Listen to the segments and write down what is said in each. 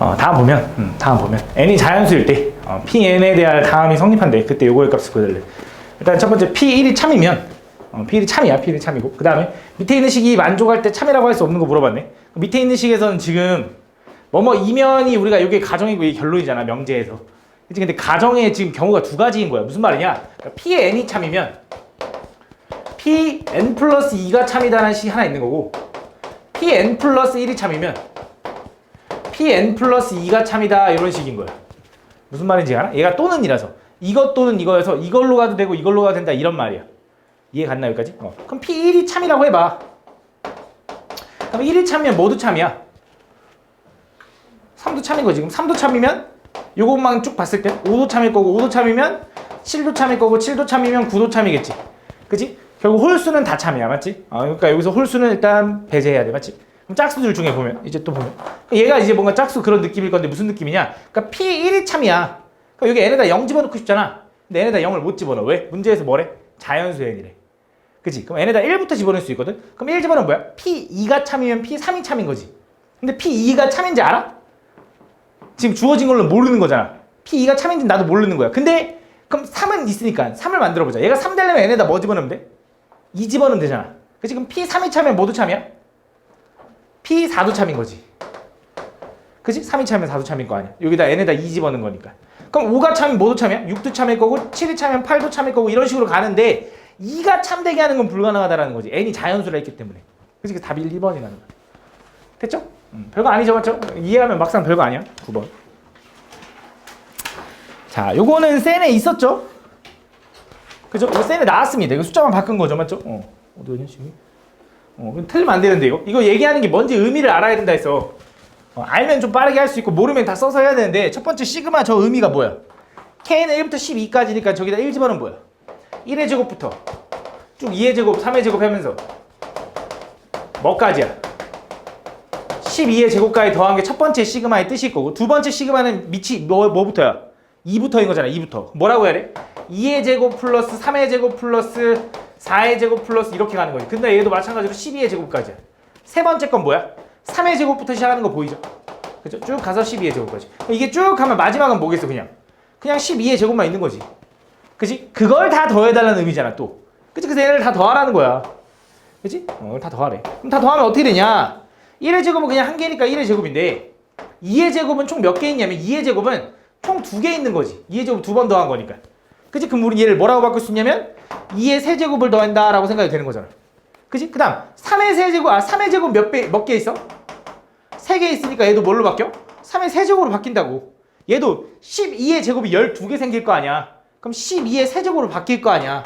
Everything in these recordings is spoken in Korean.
어, 다음 보면, 음, 다음 보면 n이 자연수일 때 어, pn에 대한 다음이 성립한대. 그때 요거의 값을 구해달래. 일단 첫 번째 p1이 참이면 어, p1이 참이야. p1이 참이고 그 다음에 밑에 있는 식이 만족할 때 참이라고 할 수 없는 거 물어봤네. 밑에 있는 식에서는 지금 뭐뭐 이면이 우리가 이게 가정이고 이게 결론이잖아 명제에서. 그치? 근데 가정에 지금 경우가 두 가지인 거야. 무슨 말이냐? 그러니까 p의 n이 참이면 p n 플러스 2가 참이다라는 식이 하나 있는 거고 p n 플러스 1이 참이면 p n 플러스 2가 참이다 이런 식인 거야. 무슨 말인지 알아? 얘가 또는 이라서 이것 또는 이거여서 이걸로 가도 되고 이걸로 가도 된다 이런 말이야. 이해 갔나 여기까지? 어. 그럼 p1이 참이라고 해봐. 그럼 1이 참이면 모두 참이야. 3도 참인 거지. 그럼 3도 참이면 요것만 쭉 봤을 때 5도 참일 거고 5도 참이면 7도 참일 거고 7도 참이면 9도 참이겠지. 그지? 결국 홀수는 다 참이야. 맞지? 아, 그러니까 여기서 홀수는 일단 배제해야 돼. 맞지? 짝수들 중에 보면 이제 또 보면 얘가 이제 뭔가 짝수 그런 느낌일 건데 무슨 느낌이냐? 그러니까 P1이 참이야. 그러니까 여기 n에다 0 집어넣고 싶잖아. 근데 n에다 0을 못 집어넣어. 왜? 문제에서 뭐래? 자연수 n이래. 그지? 그럼 n에다 1부터 집어넣을 수 있거든? 그럼 1 집어넣으면 뭐야? P2가 참이면 P3이 참인 거지. 근데 P2가 참인지 알아? 지금 주어진 걸로 모르는 거잖아. P2가 참인지 나도 모르는 거야. 근데 그럼 3은 있으니까 3을 만들어 보자. 얘가 3 되려면 n에다 뭐 집어넣으면 돼? 2 집어넣으면 되잖아. 그치? 그럼 P3이 참이면 모두 참이야? P4도 참인 거지. 그치? 3이 참이면 4도 참일 거 아니야. 여기다 n에다 2 집어넣은 거니까. 그럼 5가 참이면 모두 참이야? 6도 참일 거고 7이 참이면 8도 참일 거고 이런 식으로 가는데 2가 참되게 하는 건 불가능하다라는 거지. n이 자연수라 했기 때문에. 그치? 그 답이 1번이라는 거야. 됐죠? 음, 별거 아니죠, 맞죠? 이해하면 막상 별거 아니야. 9번. 자, 요거는 센에 있었죠? 그죠? 이거 센에 나왔습니다. 이거 숫자만 바꾼 거죠, 맞죠? 어, 어디 냐 지금? 어, 틀리면 안 되는데 이거. 이거 얘기하는 게 뭔지 의미를 알아야 된다 했어. 어, 알면 좀 빠르게 할 수 있고 모르면 다 써서 해야 되는데 첫 번째 시그마 저 의미가 뭐야? K는 1부터 12까지니까 저기다 1 집어넣으면 뭐야? 1의 제곱부터 쭉 2의 제곱, 3의 제곱 하면서 뭐까지야? 12의 제곱까지 더한 게 첫 번째 시그마의 뜻일 거고 두 번째 시그마는 밑이 뭐, 뭐부터야? 2부터인 거잖아 2부터 뭐라고 해야 돼? 2의 제곱 플러스 3의 제곱 플러스 4의 제곱 플러스 이렇게 가는 거지 근데 얘도 마찬가지로 12의 제곱까지야 세 번째 건 뭐야? 3의 제곱부터 시작하는 거 보이죠? 그죠? 쭉 가서 12의 제곱까지 이게 쭉 가면 마지막은 뭐겠어 그냥 그냥 12의 제곱만 있는 거지 그지? 그걸 다 더해달라는 의미잖아 또 그치? 그래서 얘를 다 더하라는 거야 그지? 어, 다 더하래 그럼 다 더하면 어떻게 되냐 1의 제곱은 그냥 한 개니까 1의 제곱인데 2의 제곱은 총 몇 개 있냐면 2의 제곱은 총 두 개 있는 거지 2의 제곱 두 번 더한 거니까 그치? 그럼 우리 얘를 뭐라고 바꿀 수 있냐면 2의 세제곱을 더한다라고 생각이 되는 거잖아 그치? 그 다음 3의 세제곱 아 3의 제곱 몇 배 몇 개 있어? 세개 있으니까 얘도 뭘로 바뀌어? 3의 세제곱으로 바뀐다고 얘도 12의 제곱이 12개 생길 거 아니야 그럼 12의 세제곱으로 바뀔 거 아니야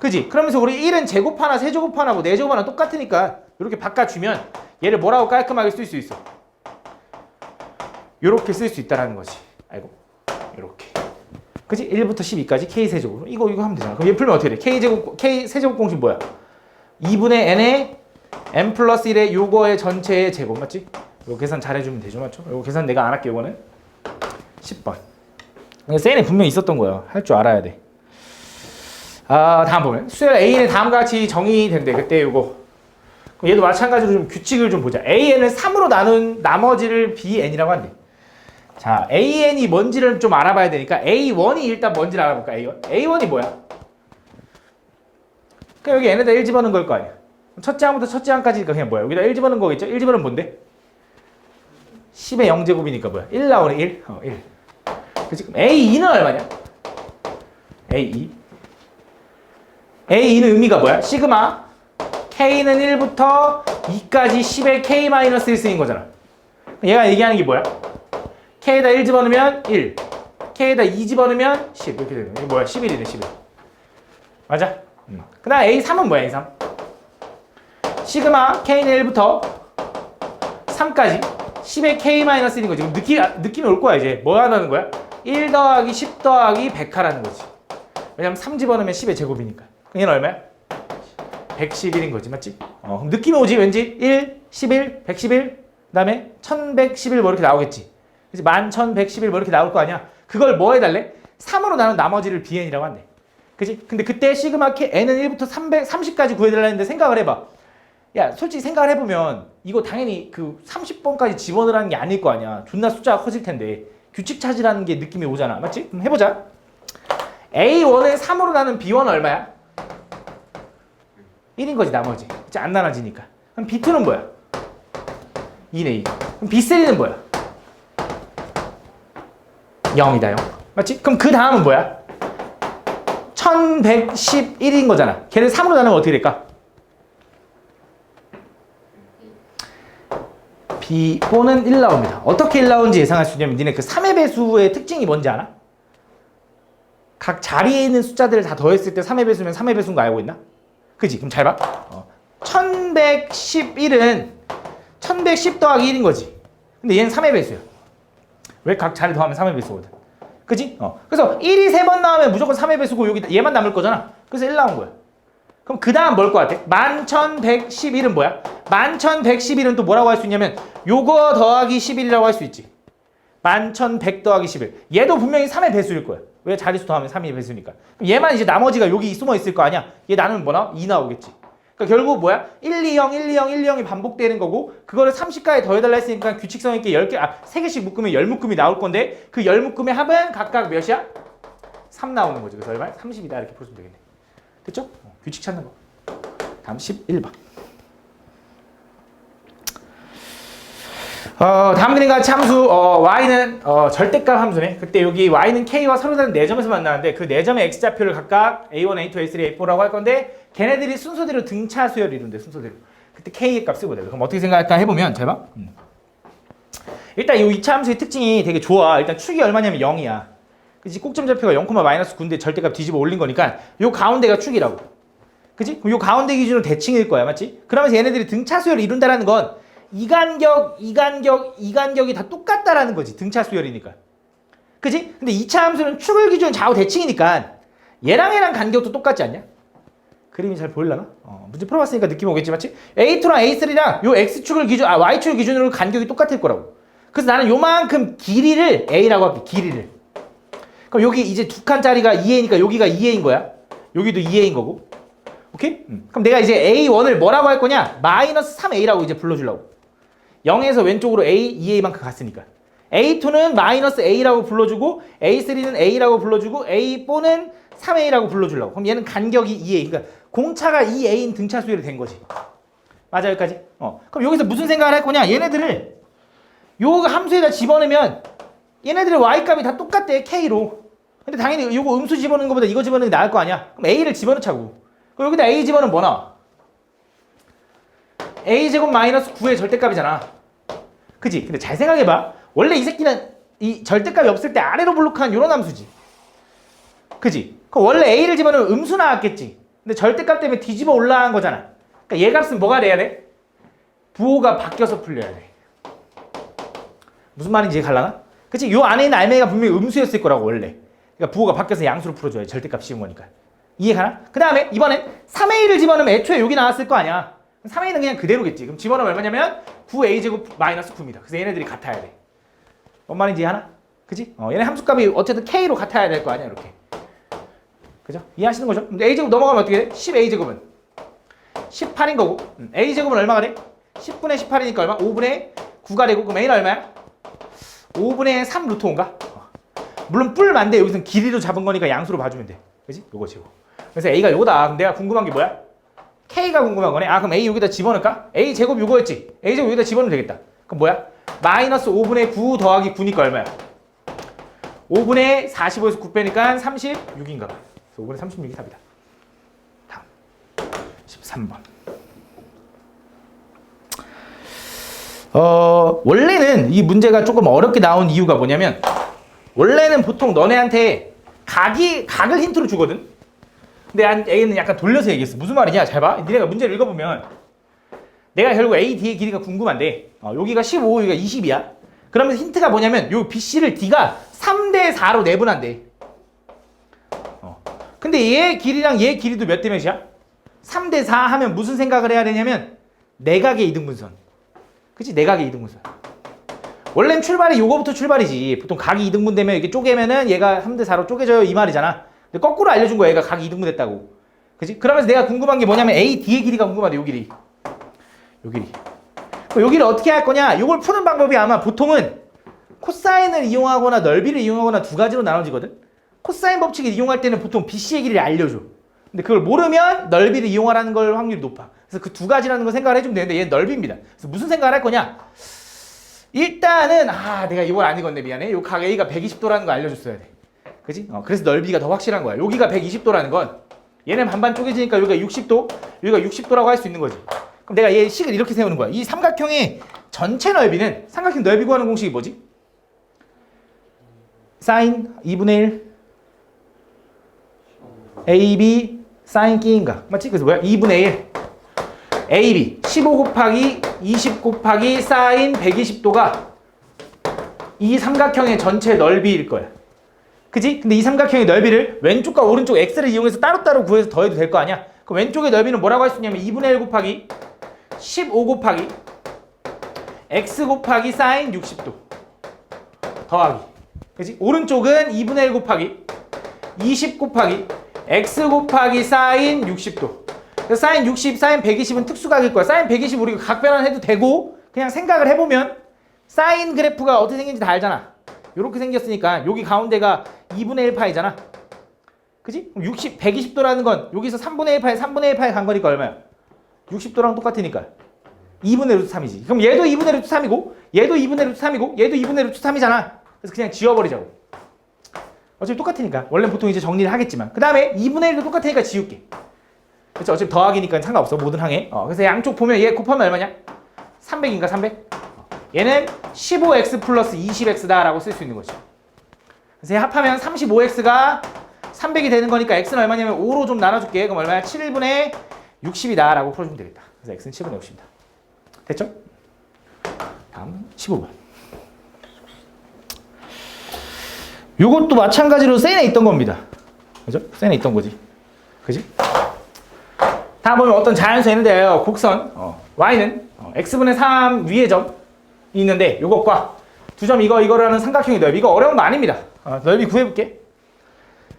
그지? 그러면서 우리 1은 제곱 하나, 세제곱 하나고 4제곱 하나 똑같으니까 이렇게 바꿔주면 얘를 뭐라고 깔끔하게 쓸 수 있어? 이렇게 쓸 수 있다라는 거지. 아이고, 이렇게. 그지? 1부터 12까지 k 세제곱. 이거 이거 하면 되잖아. 그럼 얘 풀면 어떻게 돼? k 제곱 k 세제곱 공식 뭐야? 2분의 n의 n 플러스 1의 요거의 전체의 제곱 맞지? 이거 계산 잘해주면 되죠, 맞죠? 이거 계산 내가 안 할게 이거는 10번. 이거 센에 분명히 있었던 거야. 할줄 알아야 돼. 아 다음 보면 수열 a는 다음과 같이 정의된대. 그때 요거 얘도 마찬가지로 좀 규칙을 좀 보자. AN을 3으로 나눈 나머지를 BN이라고 한대. 자, AN이 뭔지를 좀 알아봐야 되니까 A1이 일단 뭔지를 알아볼까? A1. A1이 뭐야? 그럼 여기 N에다 1 집어넣은 걸 거 아니야. 첫째 항부터 첫째 항까지니까 그냥 뭐야? 여기다 1 집어넣은 거겠죠? 1 집어넣으면 뭔데? 10의 0제곱이니까 뭐야? 1 나오네, 1. 어, 1. 그치? 그럼 A2는 얼마냐? A2. A2는 의미가 뭐야? 시그마 K는 1부터 2까지 10의 K-1 쓰인 거잖아. 얘가 얘기하는 게 뭐야? K에다 1 집어넣으면 1. K에다 2 집어넣으면 10. 이렇게 되는 거야. 이게 뭐야? 11이네, 11. 맞아? 음. 그 다음 A3은 뭐야, A3? 시그마 K는 1부터 3까지 10의 K-1인 거지. 느낌, 느낌이 올 거야, 이제. 뭐 하는 거야? 1 더하기 10 더하기 100하라는 거지. 왜냐면 3 집어넣으면 10의 제곱이니까. 얘는 얼마야? 111인 거지, 맞지? 어, 그럼 느낌이 오지, 왠지? 1, 11, 111, 그 다음에 1111 뭐 이렇게 나오겠지. 그치? 1111 뭐 이렇게 나올 거 아니야? 그걸 뭐 해달래? 3으로 나눈 나머지를 BN이라고 한대. 그치? 근데 그때 시그마 K, N은 1부터 300, 30까지 구해달라는데 생각을 해봐. 야, 솔직히 생각을 해보면 이거 당연히 그 30번까지 집어넣으라는 게 아닐 거 아니야. 존나 숫자가 커질 텐데. 규칙 찾으라는 게 느낌이 오잖아. 맞지? 그럼 해보자. A1을 3으로 나눈 B1은 얼마야? 1인 거지 나머지. 이제 안 나눠지니까. 그럼 B2는 뭐야? 2네 2. 그럼 B3는 뭐야? 0이다 0. 맞지? 그럼 그 다음은 뭐야? 1111인 거잖아. 걔를 3으로 나누면 어떻게 될까? B4는 1 나옵니다. 어떻게 1 나오는지 예상할 수 있냐면 니네 그 3의 배수의 특징이 뭔지 알아? 각 자리에 있는 숫자들을 다 더했을 때 3의 배수면 3의 배수인 거 알고 있나? 그지? 그럼 잘 봐. 어. 1111은 1110 더하기 1인 거지. 근데 얘는 3의 배수야. 왜 각 자리 더하면 3의 배수거든. 그지? 어. 그래서 1이 3번 나오면 무조건 3의 배수고 여기 얘만 남을 거잖아. 그래서 1 나온 거야. 그럼 그 다음 뭘것 같아? 11,111은 뭐야? 11,111은 또 뭐라고 할 수 있냐면 요거 더하기 11이라고 할 수 있지. 11,100 더하기 11. 얘도 분명히 3의 배수일 거야. 왜 자리수 더하면 3의 배수니까. 얘만 이제 나머지가 여기 숨어 있을 거 아니야? 얘 나누면 뭐 나와? 2 나오겠지. 그러니까 결국 뭐야? 1, 2, 0, 1, 2, 0, 1, 2, 0이 반복되는 거고 그거를 30까지 더해달라 했으니까 규칙성 있게 10개, 아 3개씩 묶으면 10묶음이 나올 건데 그 10묶음의 합은 각각 몇이야? 3 나오는 거지. 그래서 얼마? 30이다 이렇게 풀어주면 되겠네. 됐죠? 어, 규칙 찾는 거. 다음 11번. 어, 다음 그림 같이 함수 어, y는 어, 절대값 함수네. 그때 여기 y는 k와 서로 다른 4점에서 만나는데 그 4점의 x좌표를 각각 a1, a2, a3, a4라고 할 건데 걔네들이 순서대로 등차 수열을 이룬대 순서대로. 그때 k의 값 쓰고 돼. 그럼 어떻게 생각할까 해보면 잘 봐. 음. 일단 이 2차 함수의 특징이 되게 좋아. 일단 축이 얼마냐면 0이야. 그지 꼭점 좌표가 0, 마이너스 9인데 절대값 뒤집어 올린 거니까 요 가운데가 축이라고. 그지? 그럼 요 가운데 기준으로 대칭일 거야. 맞지? 그러면서 얘네들이 등차 수열을 이룬다라는 건 이 간격, 이 간격, 이 간격이 다 똑같다라는 거지. 등차 수열이니까. 그지? 근데 2차 함수는 축을 기준 좌우 대칭이니까 얘랑 얘랑 간격도 똑같지 않냐? 그림이 잘 보일라나? 어, 문제 풀어봤으니까 느낌 오겠지, 맞지? A2랑 A3랑 요 X축을 기준, 아, Y축을 기준으로 간격이 똑같을 거라고. 그래서 나는 요만큼 길이를 A라고 할게, 길이를. 그럼 여기 이제 두 칸짜리가 2A니까 여기가 2A인 거야. 여기도 2A인 거고. 오케이? 음. 그럼 내가 이제 A1을 뭐라고 할 거냐? 마이너스 3A라고 이제 불러주려고. 0에서 왼쪽으로 A, 2A만큼 갔으니까. A2는 마이너스 A라고 불러주고 A3는 A라고 불러주고 A4는 3A라고 불러주려고. 그럼 얘는 간격이 2A. 그러니까 공차가 2A인 등차 수열이 된 거지. 맞아 여기까지? 어. 그럼 여기서 무슨 생각을 할 거냐? 얘네들을 요 함수에다 집어넣으면 얘네들의 y값이 다 똑같대 k로. 근데 당연히 요거 음수 집어넣는 것보다 이거 집어넣는 게 나을 거 아니야? 그럼 a를 집어넣자고. 그럼 여기다 a 집어넣으면 뭐 나와? a 제곱 마이너스 9의 절대값이잖아. 그지? 근데 잘 생각해봐. 원래 이 새끼는 이 절대값이 없을 때 아래로 블록한 요런 함수지. 그지? 그럼 원래 a를 집어넣으면 음수 나왔겠지. 근데 절대값 때문에 뒤집어 올라간 거잖아. 그러니까 얘 값은 뭐가 돼야 돼? 부호가 바뀌어서 풀려야 돼. 무슨 말인지 갈라나? 그치? 요 안에 있는 알맹이가 분명히 음수였을 거라고 원래. 그러니까 부호가 바뀌어서 양수로 풀어줘야 절대값 씌운 거니까. 이해가나? 그 다음에 이번엔 3A를 집어넣으면 애초에 여기 나왔을 거 아니야. 3A는 그냥 그대로겠지. 그럼 집어넣으면 얼마냐면 9A제곱 마이너스 9입니다. 그래서 얘네들이 같아야 돼. 뭔 말인지 이해하나? 그치? 어, 얘네 함수값이 어쨌든 K로 같아야 될 거 아니야 이렇게. 그죠? 이해하시는 거죠? 근데 A제곱 넘어가면 어떻게 돼? 10A제곱은 18인 거고 음, A제곱은 얼마가 돼? 10분의 18이니까 얼마? 5분의 9가 되고 그럼 A는 얼마야? 5분의 3 루트 5인가? 어. 물론 뿔만데 여기서는 길이로 잡은 거니까 양수로 봐주면 돼. 그지? 요거 제곱. 그래서 A가 요거다. 그럼 내가 궁금한 게 뭐야? K가 궁금한 거네. 아 그럼 A 여기다 집어넣을까? A 제곱 요거였지? A 제곱 여기다 집어넣으면 되겠다. 그럼 뭐야? 마이너스 5분의 9 더하기 9니까 얼마야? 5분의 45에서 9 빼니까 36인가 봐. 그래서 5분의 36이 답이다. 다음 13번. 어, 원래는 이 문제가 조금 어렵게 나온 이유가 뭐냐면 원래는 보통 너네한테 각이 각을 힌트로 주거든. 근데 한 A는 약간 돌려서 얘기했어. 무슨 말이냐? 잘 봐. 니네가 문제를 읽어보면 내가 결국 A, D의 길이가 궁금한데 어, 여기가 15, 여기가 20이야. 그러면 힌트가 뭐냐면 요 BC를 D가 3대 4로 내분한대. 어. 근데 얘 길이랑 얘 길이도 몇 대 몇이야? 3대 4 하면 무슨 생각을 해야 되냐면 내각의 이등분선. 그치? 내각의 이등분선. 원래는 출발이 요거부터 출발이지. 보통 각이 이등분 되면 이렇게 쪼개면은 얘가 3대 4로 쪼개져요 이 말이잖아. 근데 거꾸로 알려준 거야. 얘가 각이 이등분 됐다고. 그치? 그러면서 내가 궁금한 게 뭐냐면 A, D의 길이가 궁금하대. 요 길이. 요 길이. 그럼 여기를 어떻게 할 거냐? 이걸 푸는 방법이 아마 보통은 코사인을 이용하거나 넓이를 이용하거나 두 가지로 나눠지거든. 코사인 법칙을 이용할 때는 보통 BC의 길이를 알려줘. 근데 그걸 모르면 넓이를 이용하라는 걸 확률이 높아. 그래서 그 두 가지라는 걸 생각을 해주면 되는데 얘는 넓이입니다. 그래서 무슨 생각을 할 거냐? 일단은 아 내가 이걸 안 읽었네 미안해. 요 각 A가 120도라는 거 알려줬어야 돼. 그지? 어, 그래서 넓이가 더 확실한 거야. 여기가 120도라는 건 얘는 반반 쪼개지니까 여기가 60도, 여기가 60도라고 할 수 있는 거지. 그럼 내가 얘 식을 이렇게 세우는 거야. 이 삼각형의 전체 넓이는 삼각형 넓이 구하는 공식이 뭐지? 사인 2분의 1 AB 사인 끼인가 맞지? 그래서 뭐야? 2분의 1 AB 15 곱하기 20 곱하기 사인 120도가 이 삼각형의 전체 넓이일 거야. 그지? 근데 이 삼각형의 넓이를 왼쪽과 오른쪽 x를 이용해서 따로따로 구해서 더해도 될 거 아니야? 그럼 왼쪽의 넓이는 뭐라고 할 수 있냐면 2분의 1 곱하기 15 곱하기 x 곱하기 사인 60도 더하기 그지? 오른쪽은 2분의 1 곱하기 20 곱하기 x 곱하기 사인 60도 그래서 사인 60, 사인 120은 특수각일 거야 사인 120 우리가 각 변환 해도 되고 그냥 생각을 해보면 사인 그래프가 어떻게 생긴지 다 알잖아 이렇게 생겼으니까 여기 가운데가 2분의 1 파이잖아 그지? 그럼 60, 120도라는 건 여기서 3분의 1 파이, 3분의 1 파이 간 거니까 얼마야? 60도랑 똑같으니까 2분의 루트 3이지. 그럼 얘도 2분의 루트 3이고 얘도 2분의 루트 3이고 얘도 2분의 루트 3이잖아. 그래서 그냥 지워버리자고. 어차피 똑같으니까. 원래 보통 이제 정리를 하겠지만 그 다음에 2분의 1도 똑같으니까 지울게. 그렇죠. 어차피 더하기니까 상관없어. 모든 항에. 어, 그래서 양쪽 보면 얘 곱하면 얼마냐? 300인가 300? 얘는 15x 플러스 20x다라고 쓸 수 있는 거죠. 그래서 얘 합하면 35x가 300이 되는 거니까 x는 얼마냐면 5로 좀 나눠줄게. 그럼 얼마야? 7분의 60이다 라고 풀어주면 되겠다. 그래서 x는 7분의 60이다. 됐죠? 다음 15번. 요것도 마찬가지로 센에 있던 겁니다. 그죠? 센에 있던 거지. 그지? 다음 보면 어떤 자연수 있는데요. 곡선 어, y는 어, x분의 3 위의 점이 있는데 요것과 두 점 이거 이거라는 삼각형의 넓이 이거 어려운 거 아닙니다. 어, 넓이 구해볼게.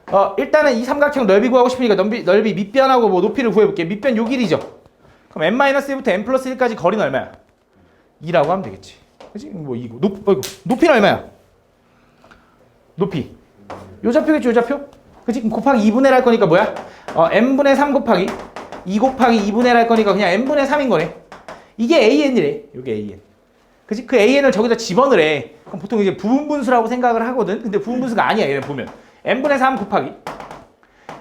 어, 일단은 이 삼각형 넓이 구하고 싶으니까 넓이, 넓이 밑변하고 뭐 높이를 구해볼게. 밑변 요 길이죠. 그럼 n-1부터 n 플러스 1까지 거리는 얼마야? 2라고 하면 되겠지. 그치? 뭐 이거 높, 어이구, 높이는 얼마야? 높이. 요 좌표겠지, 요 좌표? 그치? 그럼 곱하기 2분의 1할 거니까 뭐야? 어, n분의 3 곱하기 2 곱하기 2분의 1할 거니까 그냥 n분의 3인 거네. 이게 an이래. 요게 an. 그치? 그 an을 저기다 집어넣으래. 그럼 보통 이제 부분 분수라고 생각을 하거든. 근데 부분 분수가 아니야, 얘는 보면. n분의 3 곱하기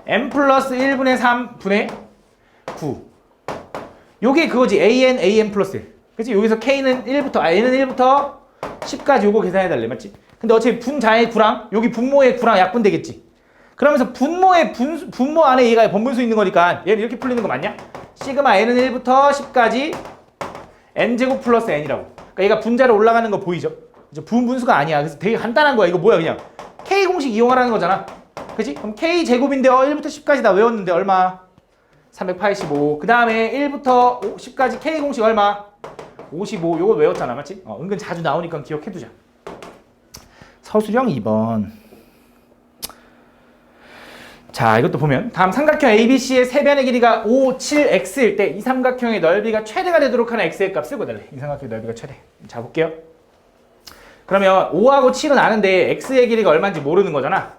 n 플러스 1분의 3 분의 9. 요게 그거지. an, an 플러스 1. 그치? 여기서 k는 1부터, 아, n은 1부터 10까지 요거 계산해달래. 맞지? 근데 어차피 분자의 구랑, 여기 분모의 구랑 약분되겠지? 그러면서 분모의 분, 분모 안에 얘가 번분수 있는 거니까 얘는 이렇게 풀리는 거 맞냐? 시그마 n은 1부터 10까지 n제곱 플러스 n이라고. 그러니까 얘가 분자로 올라가는 거 보이죠? 이제 분분수가 아니야. 그래서 되게 간단한 거야. 이거 뭐야 그냥. k 공식 이용하라는 거잖아. 그지? 그럼 k 제곱인데 어 1부터 10까지 다 외웠는데 얼마? 385. 그 다음에 1부터 10까지 k 공식 얼마? 55. 요거 외웠잖아. 맞지? 어, 은근 자주 나오니까 기억해두자. 서술형 2번. 자, 이것도 보면 다음 삼각형 ABC의 세변의 길이가 5, 7x일 때 이 삼각형의 넓이가 최대가 되도록 하는 x의 값을 구달래. 이 삼각형의 넓이가 최대. 자, 볼게요. 그러면 5하고 7은 아는데 x의 길이가 얼마인지 모르는 거잖아.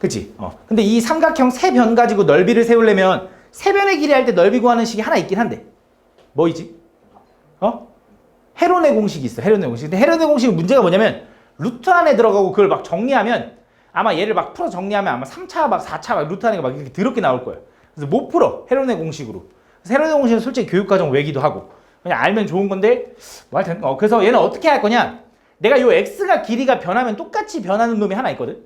그치? 어. 근데 이 삼각형 세 변 가지고 넓이를 세우려면 세 변의 길이 할 때 넓이 구하는 식이 하나 있긴 한데. 뭐이지? 어? 헤론의 공식이 있어. 헤론의 공식. 근데 헤론의 공식은 문제가 뭐냐면 루트 안에 들어가고 그걸 막 정리하면 아마 얘를 막 풀어 정리하면 아마 3차 막 4차 막 루트 안에 막 이렇게 더럽게 나올 거예요. 그래서 못 풀어. 헤론의 공식으로. 헤론의 공식은 솔직히 교육과정 외기도 하고 그냥 알면 좋은 건데 뭐 하여튼 어, 그래서 얘는 어떻게 할 거냐? 내가 요 x가 길이가 변하면 똑같이 변하는 놈이 하나 있거든.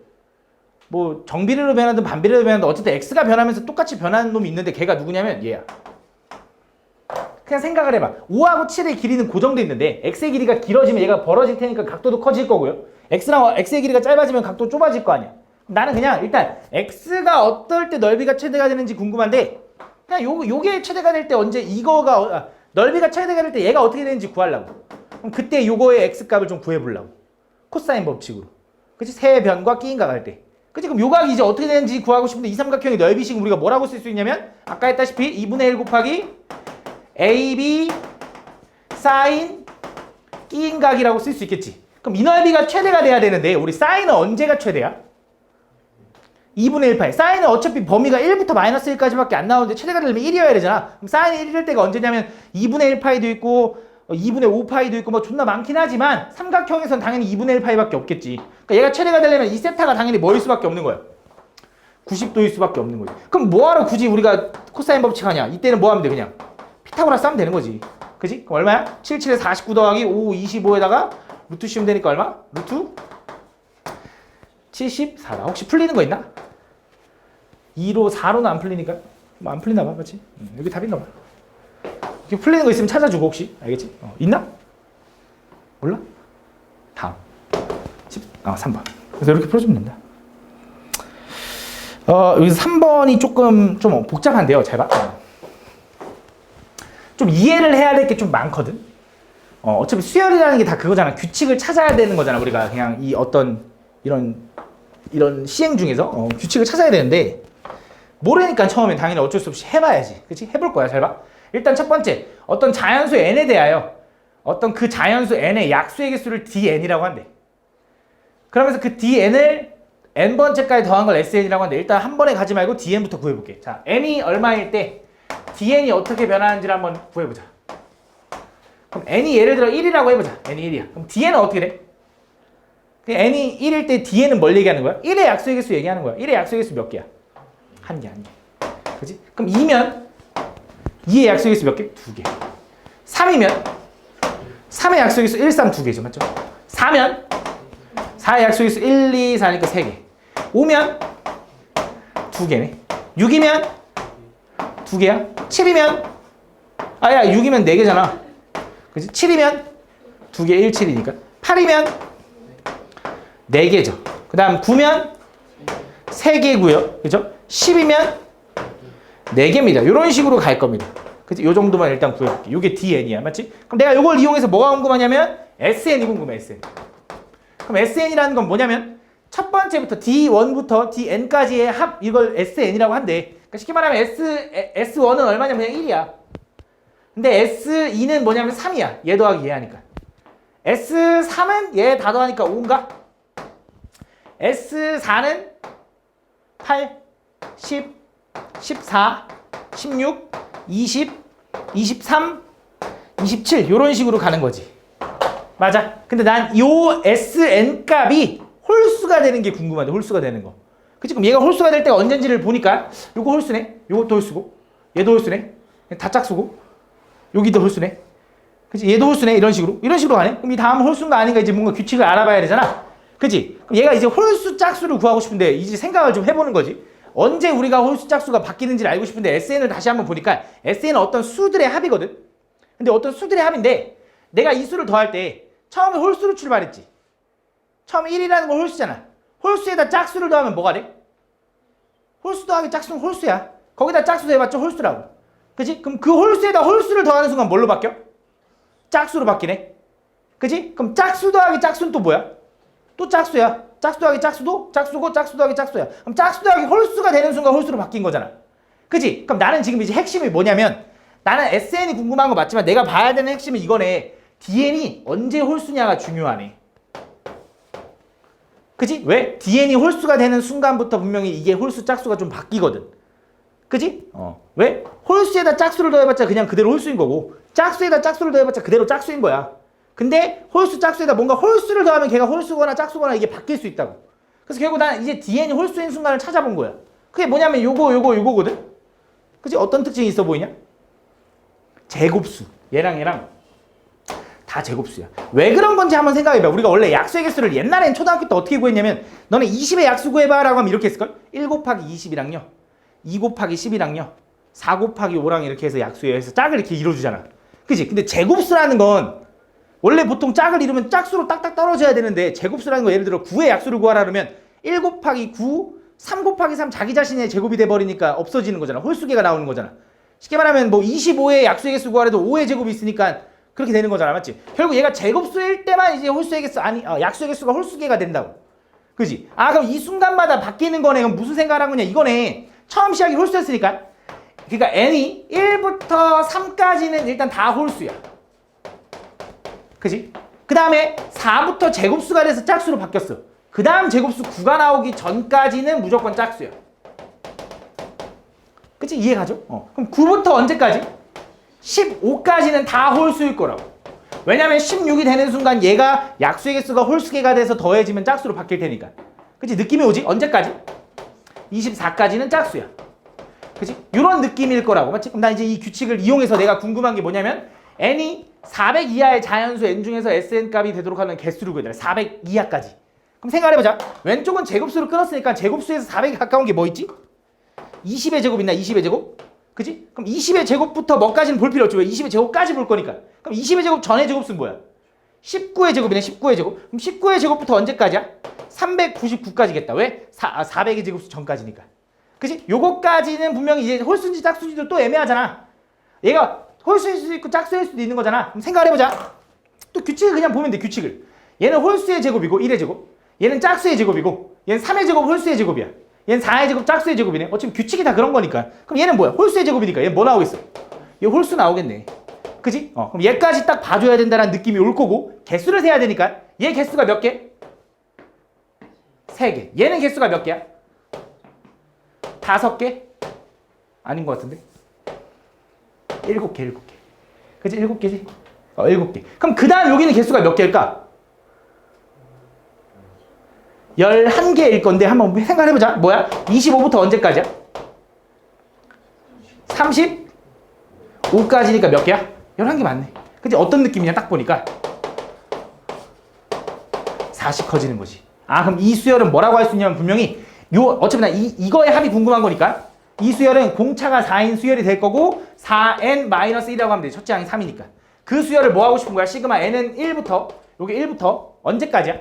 뭐 정비례로 변하든 반비례로 변하든 어쨌든 x가 변하면서 똑같이 변하는 놈이 있는데 걔가 누구냐면 얘야. 그냥 생각을 해봐. 5하고 7의 길이는 고정돼 있는데 x의 길이가 길어지면 얘가 벌어질 테니까 각도도 커질 거고요. x랑 x의 길이가 짧아지면 각도 좁아질 거 아니야. 나는 그냥 일단 x가 어떨 때 넓이가 최대가 되는지 궁금한데 그냥 요 요게 최대가 될 때 언제 이거가 어- 아, 넓이가 최대가 될 때 얘가 어떻게 되는지 구하려고. 그럼 그때 요거의 x 값을 좀 구해 보려고. 코사인 법칙으로. 그치? 세 변과 끼인각 할 때. 그치? 그럼 요각이 이제 어떻게 되는지 구하고 싶은데 이 삼각형의 넓이식은 우리가 뭐라고 쓸 수 있냐면 아까 했다시피 2분의 1 곱하기 AB 사인 끼인 각이라고 쓸 수 있겠지. 그럼 이 넓이가 최대가 돼야 되는데 우리 사인은 언제가 최대야? 2분의 1파이. 사인은 어차피 범위가 1부터 마이너스 1까지밖에 안 나오는데 최대가 되려면 1이어야 되잖아. 그럼 사인이 1일 때가 언제냐면 2분의 1파이도 있고 어, 2분의 5파이도 있고 뭐 존나 많긴 하지만 삼각형에선 당연히 2분의 1파이밖에 없겠지. 그러니까 얘가 최대가 되려면 이 세타가 당연히 뭐일 수밖에 없는 거야. 90도일 수밖에 없는 거지. 그럼 뭐하러 굳이 우리가 코사인 법칙 하냐? 이때는 뭐 하면 돼 그냥 피타고라스 하면 되는 거지. 그지? 얼마야? 77에 49 더하기 5 25에다가 루트 씌우면 되니까 얼마? 루트 74다. 혹시 풀리는 거 있나? 2로 4로는 안 풀리니까 뭐 안 풀리나 봐, 맞지? 음, 여기 답인가 봐. 이렇게 풀리는 거 있으면 찾아주고 혹시 알겠지? 어, 있나? 몰라? 다음 10, 아 3번. 그래서 이렇게 풀어주면 된다. 어 여기서 3번이 조금 좀 복잡한데요. 어. 좀 이해를 해야 될 게 좀 많거든. 어, 어차피 수열이라는 게 다 그거잖아. 규칙을 찾아야 되는 거잖아. 우리가 그냥 이 어떤 이런 이런 시행 중에서 어, 규칙을 찾아야 되는데 모르니까 처음엔 당연히 어쩔 수 없이 해봐야지. 그치? 해볼 거야. 잘 봐. 일단 첫 번째, 어떤 자연수 n에 대하여 어떤 그 자연수 n의 약수의 개수를 dn이라고 한대. 그러면서 그 dn을 n번째까지 더한 걸 sn이라고 하는데 일단 한 번에 가지 말고 dn부터 구해볼게. 자, n이 얼마일 때 dn이 어떻게 변하는지를 한번 구해보자. 그럼 n이 예를 들어 1이라고 해보자. n이 1이야. 그럼 dn은 어떻게 돼? 그 n이 1일 때 dn은 뭘 얘기하는 거야? 1의 약수의 개수 얘기하는 거야. 1의 약수의 개수 몇 개야? 한 개, 한 개. 그지? 그럼 2면 2의 약수의 개수 몇 개? 두 개. 3이면 3의 약수의 개수 1, 3 두 개죠. 맞죠? 4면 4의 약수의 개수 1, 2, 4니까 세 개. 5면 두 개네. 6이면 두 개야. 7이면 아야 6이면 네 개잖아. 그지? 7이면 두 개, 1, 7이니까. 8이면 네 개죠. 그 다음 9면 세 개고요. 그죠? 10이면 네 개입니다. 이런 식으로 갈 겁니다. 그치? 요 정도만 일단 구해볼게. 요게 DN이야. 맞지? 그럼 내가 요걸 이용해서 뭐가 궁금하냐면 SN이 궁금해, SN. 그럼 SN이라는 건 뭐냐면 첫 번째부터 D1부터 DN까지의 합 이걸 SN이라고 한대. 그러니까 쉽게 말하면 S, S1은 얼마냐면 그냥 1이야. 근데 S2는 뭐냐면 3이야. 얘 더하기 얘 하니까. S3은 얘 다 더하니까 5인가? S4는 8, 10, 14, 16, 20, 23, 27 이런 식으로 가는 거지. 맞아. 근데 난 요 SN 값이 홀수가 되는 게 궁금한데 홀수가 되는 거. 그치? 그럼 얘가 홀수가 될 때가 언젠지를 보니까 요거 홀수네. 요것도 홀수고 얘도 홀수네. 다 짝수고 여기도 홀수네. 그치? 얘도 홀수네. 이런 식으로. 이런 식으로 가네. 그럼 이 다음 홀수인가 아닌가 이제 뭔가 규칙을 알아봐야 되잖아. 그치? 그럼 얘가 이제 홀수 짝수를 구하고 싶은데 이제 생각을 좀 해보는 거지. 언제 우리가 홀수 짝수가 바뀌는지를 알고 싶은데 SN을 다시 한번 보니까 SN은 어떤 수들의 합이거든. 근데 어떤 수들의 합인데 내가 이 수를 더할 때 처음에 홀수로 출발했지. 처음에 1이라는 건 홀수잖아. 홀수에다 짝수를 더하면 뭐가 돼? 홀수 더하기 짝수는 홀수야. 거기다 짝수 더해봤자 홀수라고. 그지? 그럼 그 홀수에다 홀수를 더하는 순간 뭘로 바뀌어? 짝수로 바뀌네. 그지? 그럼 짝수 더하기 짝수는 또 뭐야? 또 짝수야. 짝수 더하기 짝수도 짝수고 짝수 더하기 짝수야. 그럼 짝수 더하기 홀수가 되는 순간 홀수로 바뀐 거잖아. 그지? 그럼 나는 지금 이제 핵심이 뭐냐면 나는 SN이 궁금한 거 맞지만 내가 봐야 되는 핵심은 이거네. DN이 언제 홀수냐가 중요하네. 그지? 왜? DN이 홀수가 되는 순간부터 분명히 이게 홀수 짝수가 좀 바뀌거든. 그지? 어. 왜? 홀수에다 짝수를 더해봤자 그냥 그대로 홀수인 거고 짝수에다 짝수를 더해봤자 그대로 짝수인 거야. 근데 홀수 짝수에다 뭔가 홀수를 더하면 걔가 홀수거나 짝수거나 이게 바뀔 수 있다고. 그래서 결국 난 이제 DN이 홀수인 순간을 찾아본 거야. 그게 뭐냐면 요거 요거 요거거든. 그지? 어떤 특징이 있어 보이냐? 제곱수. 얘랑 얘랑 다 제곱수야. 왜 그런 건지 한번 생각해봐. 우리가 원래 약수의 개수를 옛날엔 초등학교 때 어떻게 구했냐면 너네 20의 약수 구해봐 라고 하면 이렇게 했을걸? 1 곱하기 20이랑요. 2 곱하기 10이랑요. 4 곱하기 5랑 이렇게 해서 약수에 해서 짝을 이렇게 이뤄주잖아. 그지? 근데 제곱수라는 건 원래 보통 짝을 이루면 짝수로 딱딱 떨어져야 되는데 제곱수라는 거 예를 들어 9의 약수를 구하라 그러면 1 곱하기 9, 3 곱하기 3 자기 자신의 제곱이 돼버리니까 없어지는 거잖아. 홀수계가 나오는 거잖아. 쉽게 말하면 뭐 25의 약수의 개수 구하래도 5의 제곱이 있으니까 그렇게 되는 거잖아. 맞지? 결국 얘가 제곱수일 때만 이제 홀수의 개수 아니 어, 약수의 개수가 홀수계가 된다고. 그지? 아 그럼 이 순간마다 바뀌는 거네. 그럼 무슨 생각을 한 거냐? 이거네. 처음 시작이 홀수였으니까. 그러니까 n이 1부터 3까지는 일단 다 홀수야. 그지? 그 다음에 4부터 제곱수가 돼서 짝수로 바뀌었어. 그 다음 제곱수 9가 나오기 전까지는 무조건 짝수야. 그치? 이해가죠? 어. 그럼 9부터 언제까지? 15까지는 다 홀수일 거라고. 왜냐면 16이 되는 순간 얘가 약수의 개수가 홀수 개가 돼서 더해지면 짝수로 바뀔 테니까. 그치? 느낌이 오지? 언제까지? 24까지는 짝수야. 그치? 이런 느낌일 거라고. 맞지? 그럼 나 이제 이 규칙을 이용해서 내가 궁금한 게 뭐냐면 n이 400 이하의 자연수 n 중에서 sn 값이 되도록 하는 개수를 구해야 돼. 400 이하까지. 그럼 생각해보자. 왼쪽은 제곱수를 끊었으니까 제곱수에서 400에 가까운 게 뭐 있지? 20의 제곱 있나? 20의 제곱? 그지? 그럼 20의 제곱부터 뭐까지는 볼 필요 없지. 왜? 20의 제곱까지 볼 거니까. 그럼 20의 제곱 전의 제곱수는 뭐야? 19의 제곱이네. 19의 제곱. 그럼 19의 제곱부터 언제까지야? 399까지겠다. 왜? 4, 아, 400의 제곱수 전까지니까. 그지? 요거까지는 분명히 이제 홀수인지 짝수인지도 또 애매하잖아. 얘가 홀수일 수도 있고 짝수일 수도 있는 거잖아. 그럼 생각을 해보자. 또 규칙을 그냥 보면 돼. 규칙을. 얘는 홀수의 제곱이고 1의 제곱. 얘는 짝수의 제곱이고 얘는 3의 제곱 홀수의 제곱이야. 얘는 4의 제곱 짝수의 제곱이네. 어차피 규칙이 다 그런 거니까. 그럼 얘는 뭐야? 홀수의 제곱이니까 얘는 뭐 나오겠어? 얘 홀수 나오겠네. 그지? 어, 그럼 얘까지 딱 봐줘야 된다는 느낌이 올 거고 개수를 세야 되니까 얘 개수가 몇 개? 세 개. 얘는 개수가 몇 개야? 다섯 개? 아닌 것 같은데? 일곱 개, 일곱 개. 그지? 일곱 개지? 어, 일곱 개. 그럼 그 다음 여기는 개수가 몇 개일까? 11개일 건데 한번 생각해보자. 뭐야? 25부터 언제까지야? 35까지니까 몇 개야? 11개 맞네. 그치? 어떤 느낌이냐 딱 보니까 40 커지는 거지. 아 그럼 이 수열은 뭐라고 할 수 있냐면 분명히 요 어차피 나 이, 이거의 합이 궁금한 거니까 이 수열은 공차가 4인 수열이 될 거고 4n-1이라고 하면 돼. 첫째 항이 3이니까. 그 수열을 뭐 하고 싶은 거야? 시그마 n은 1부터 요게 1부터 언제까지야?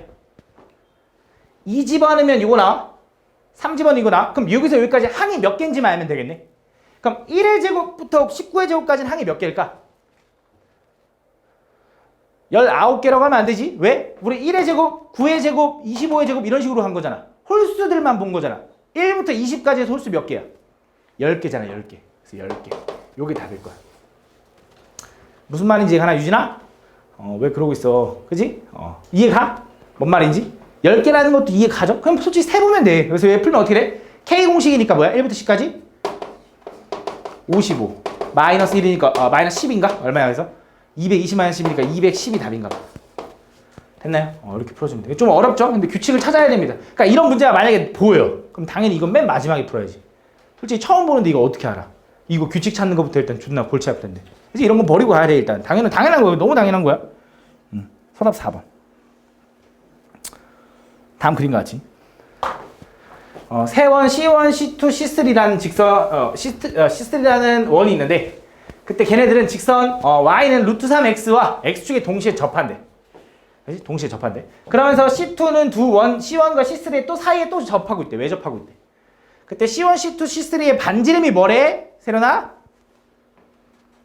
2 집어넣으면 이거 나와? 3 집어넣으면 이거 나와? 그럼 여기서 여기까지 항이 몇 개인지만 알면 되겠네. 그럼 1의 제곱부터 19의 제곱까지는 항이 몇 개일까? 19개라고 하면 안 되지. 왜? 우리 1의 제곱, 9의 제곱, 25의 제곱 이런 식으로 한 거잖아. 홀수들만 본 거잖아. 1부터 20까지 해서 홀수 몇 개야? 10개잖아, 10개. 그래서 10개. 요게 답일 거야. 무슨 말인지 하나 유진아? 어, 왜 그러고 있어? 그지? 어, 이해가? 뭔 말인지? 10개라는 것도 이해 가죠? 그럼 솔직히 세보면 돼. 그래서 왜 풀면 어떻게 돼? K 공식이니까 뭐야? 1부터 10까지? 55. 마이너스 1이니까, 어, 마이너스 10인가? 얼마야, 그래서? 220 마이너스 10이니까 210이 답인가 봐. 됐나요? 어, 이렇게 풀어주면 돼. 좀 어렵죠? 근데 규칙을 찾아야 됩니다. 그러니까 이런 문제가 만약에 보여요. 그럼 당연히 이건 맨 마지막에 풀어야지. 솔직히 처음 보는데 이거 어떻게 알아? 이거 규칙 찾는 것부터 일단 존나 골치 아플 텐데. 그래서 이런 거 버리고 가야 돼, 일단. 당연한, 당연한 거예요. 너무 당연한 거야. 음, 서답 4번. 다음 그림 같이. 어, 세원 C1, C2, C3라는 직선, 어, C3, 어, C3라는 원이 있는데, 그때 걔네들은 직선 어, y는 루트 3x와 x축에 동시에 접한대. 동시에 접한대. 그러면서 C2는 두 원, C1과 C3의 또 사이에 또 접하고 있대. 왜 접하고 있대? 그때 C1, C2, C3의 반지름이 뭐래? 세련아?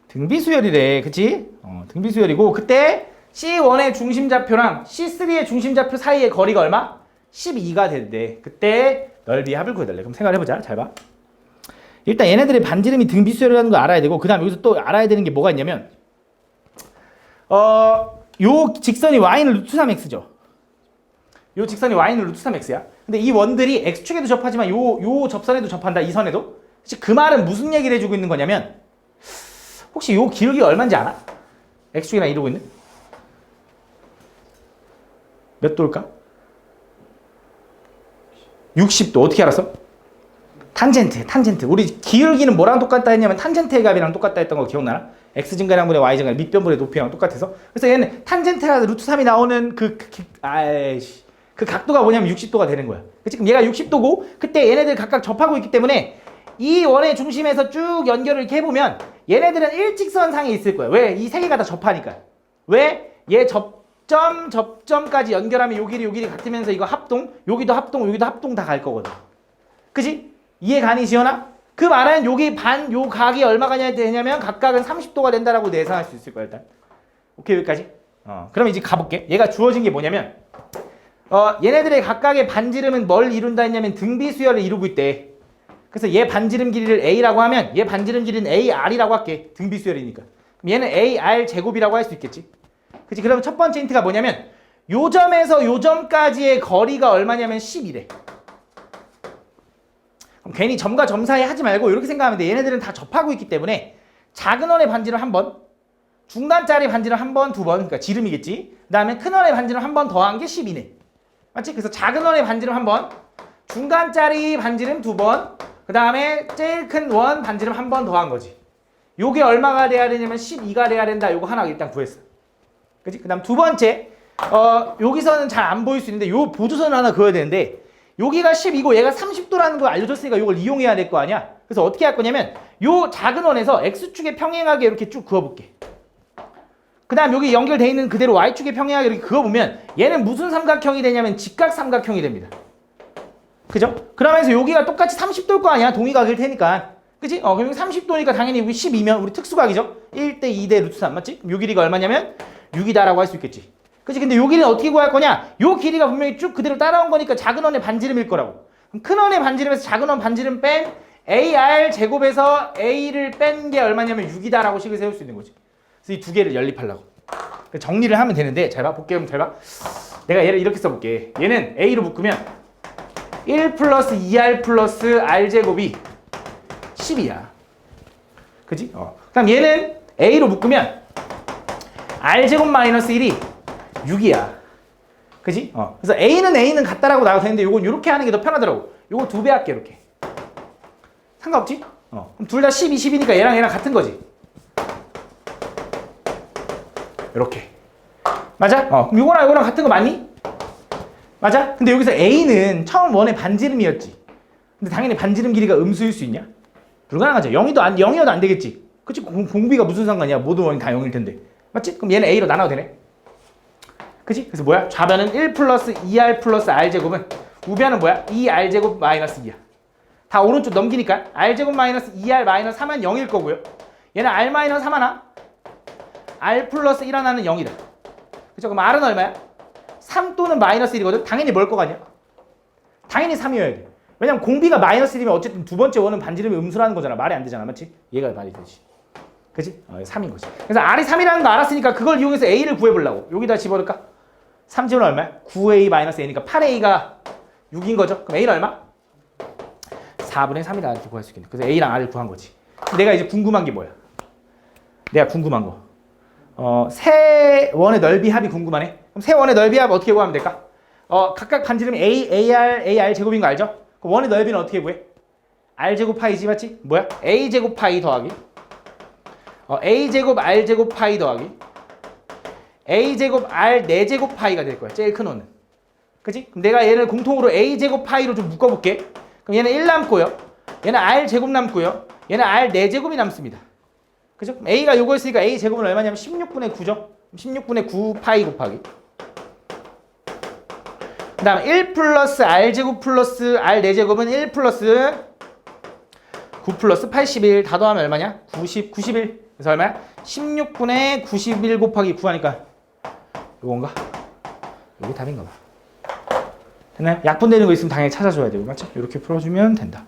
등비수열이래. 그치? 어, 등비수열이고 그때 C1의 중심좌표랑 C3의 중심좌표 사이의 거리가 얼마? 12가 된대. 그때 넓이 합을 구해달래. 그럼 생각해보자. 잘 봐. 일단 얘네들의 반지름이 등비수열이라는 거 알아야 되고 그 다음 여기서 또 알아야 되는 게 뭐가 있냐면 어, 요 직선이 y는 루트 3x죠. 요 직선이 y는 루트 3x야. 근데 이 원들이 x축에도 접하지만 요, 요 접선에도 접한다. 이 선에도. 그 말은 무슨 얘기를 해주고 있는 거냐면 혹시 요 기울기 얼마인지 알아? x축이나 이러고 있는? 몇 도일까? 60도. 어떻게 알았어? 탄젠트, 탄젠트. 우리 기울기는 뭐랑 똑같다 했냐면 탄젠트의 값이랑 똑같다 했던 거 기억나나? x 증가량분의 y 증가량 밑변분의 높이랑 똑같아서. 그래서 얘는 탄젠트가 루트 3이 나오는 그, 그, 그 아이씨. 그 각도가 뭐냐면 60도가 되는 거야. 그럼 얘가 60도고 그때 얘네들 각각 접하고 있기 때문에 이 원의 중심에서 쭉 연결을 이렇게 해보면 얘네들은 일직선상에 있을 거야. 왜? 이 세 개가 다 접하니까. 왜? 얘 접점, 접점까지 연결하면 요 길이 요 길이 같으면서 이거 합동, 여기도 합동, 여기도 합동 다 갈 거거든. 그지? 이해 가니 지연아? 그 말은 여기 반, 요 각이 얼마가 되냐면 각각은 30도가 된다라고 예상할 수 있을 거야 일단. 오케이 여기까지. 어, 그럼 이제 가볼게. 얘가 주어진 게 뭐냐면 어, 얘네들의 각각의 반지름은 뭘 이룬다 했냐면 등비 수열을 이루고 있대. 그래서 얘 반지름 길이를 A라고 하면 얘 반지름 길이는 AR이라고 할게. 등비 수열이니까. 그럼 얘는 AR 제곱이라고 할 수 있겠지. 그치? 그러면 첫 번째 힌트가 뭐냐면 요 점에서 요 점까지의 거리가 얼마냐면 10이래. 그럼 괜히 점과 점 사이 하지 말고 이렇게 생각하면 돼. 얘네들은 다 접하고 있기 때문에 작은 원의 반지름 한 번, 중간짜리 반지름 한 번, 두 번, 그러니까 지름이겠지. 그 다음에 큰 원의 반지름 한 번 더한 게 10이네. 맞지? 그래서 작은 원의 반지름 한 번, 중간짜리 반지름 두 번, 그 다음에 제일 큰 원 반지름 한 번 더 한 거지. 요게 얼마가 돼야 되냐면 12가 돼야 된다. 요거 하나 일단 구했어. 그지? 그 다음 두 번째, 어, 여기서는 잘 안 보일 수 있는데 요 보조선 하나 그어야 되는데 여기가 10이고 얘가 30도라는 걸 알려줬으니까 이걸 이용해야 될 거 아니야? 그래서 어떻게 할 거냐면 요 작은 원에서 x축에 평행하게 이렇게 쭉 그어볼게. 그 다음 여기 연결돼 있는 그대로 y축에 평행하게 이렇게 그어보면 얘는 무슨 삼각형이 되냐면 직각 삼각형이 됩니다. 그죠? 그러면서 여기가 똑같이 30도일 거 아니야? 동의각일 테니까. 그지? 어, 그럼 30도니까 당연히 여기 12면 우리 특수각이죠? 1대 2대 루트 3 맞지? 요 길이가 얼마냐면 6이다라고 할 수 있겠지. 그치? 근데 요 길이는 어떻게 구할 거냐? 요 길이가 분명히 쭉 그대로 따라온 거니까 작은 원의 반지름일 거라고. 그럼 큰 원의 반지름에서 작은 원 반지름 뺀 AR 제곱에서 A를 뺀 게 얼마냐면 6이다라고 식을 세울 수 있는 거지. 그래서 이 두 개를 연립하려고. 그래서 정리를 하면 되는데 잘 봐. 볼게요. 그럼 잘 봐. 내가 얘를 이렇게 써볼게. 얘는 A로 묶으면 1 플러스 2R 플러스 R 제곱이 10이야. 그지? 어. 그럼 얘는 A로 묶으면 R 제곱 마이너스 1이 6이야. 그지? 어. 그래서 A는 A는 같다라고 나와도 되는데 요건 이렇게 하는 게 더 편하더라고. 요거 두 배 할게 이렇게. 상관없지? 어. 그럼 둘 다 12, 10이니까 얘랑 얘랑 같은 거지. 이렇게. 맞아? 어. 요거랑 요거랑 같은 거 맞니? 맞아? 근데 여기서 A는 처음 원의 반지름이었지. 근데 당연히 반지름 길이가 음수일 수 있냐? 불가능하죠. 0이도 안, 0이어도 안 되겠지. 그치? 공, 공비가 무슨 상관이야? 모든 원이 다 0일 텐데. 맞지? 그럼 얘는 A로 나눠도 되네. 그치? 그래서 뭐야? 좌변은 1 플러스 2R 플러스 R 제곱은 우변은 뭐야? 2R 제곱 마이너스 2야. 다 오른쪽 넘기니까 R 제곱 마이너스 2R 마이너스 3은 0일 거고요. 얘는 R 마이너스 3 하나? R 플러스 1 하나는 0이다. 그쵸? 그럼 R은 얼마야? 3 또는 마이너스 1이거든? 당연히 뭘거 같냐? 당연히 3이어야 돼. 왜냐면 공비가 마이너스 1이면 어쨌든 두 번째 원은 반지름이 음수라는 거잖아. 말이 안 되잖아. 맞지? 얘가 말이 되지. 그치? 어, 3인 거지. 그래서 R이 3이라는 거 알았으니까 그걸 이용해서 A를 구해보려고. 여기다 집어넣을까? 3 집은 얼마야? 9A 마이너스 A니까 8A가 6인 거죠. 그럼 A는 얼마? 4분의 3이다 이렇게 구할 수 있겠네. 그래서 A랑 R을 구한 거지. 내가 이제 궁금한 게 뭐야? 내가 궁금한 거. 어, 세 원의 넓이 합이 궁금하네. 그럼 세 원의 넓이 합 어떻게 구하면 될까? 어, 각각 반지름이 A, AR, AR 제곱인 거 알죠? 그럼 원의 넓이는 어떻게 구해? R 제곱 파이지 맞지? 뭐야? A 제곱 파이 더하기. 어, A 제곱 R 제곱 파이 더하기. A 제곱 R 4 제곱 파이가 될 거야. 제일 큰 원은. 그지? 그럼 내가 얘를 공통으로 A 제곱 파이로 좀 묶어볼게. 그럼 얘는 1 남고요. 얘는 R 제곱 남고요. 얘는 R 4 제곱이 남습니다. 그죠? A가 요거 있으니까 A 제곱은 얼마냐면 16분의 9죠? 16분의 9 파이 곱하기. 그 다음 1 플러스 R 제곱 플러스 R 4제곱은 1 플러스 9 플러스 81 다 더하면 얼마냐? 90, 91. 그래서 얼마야? 16분의 91 곱하기 9 하니까 요건가? 요게 답인가 봐. 됐나요? 약분되는 거 있으면 당연히 찾아줘야 되고 맞죠? 이렇게 풀어주면 된다.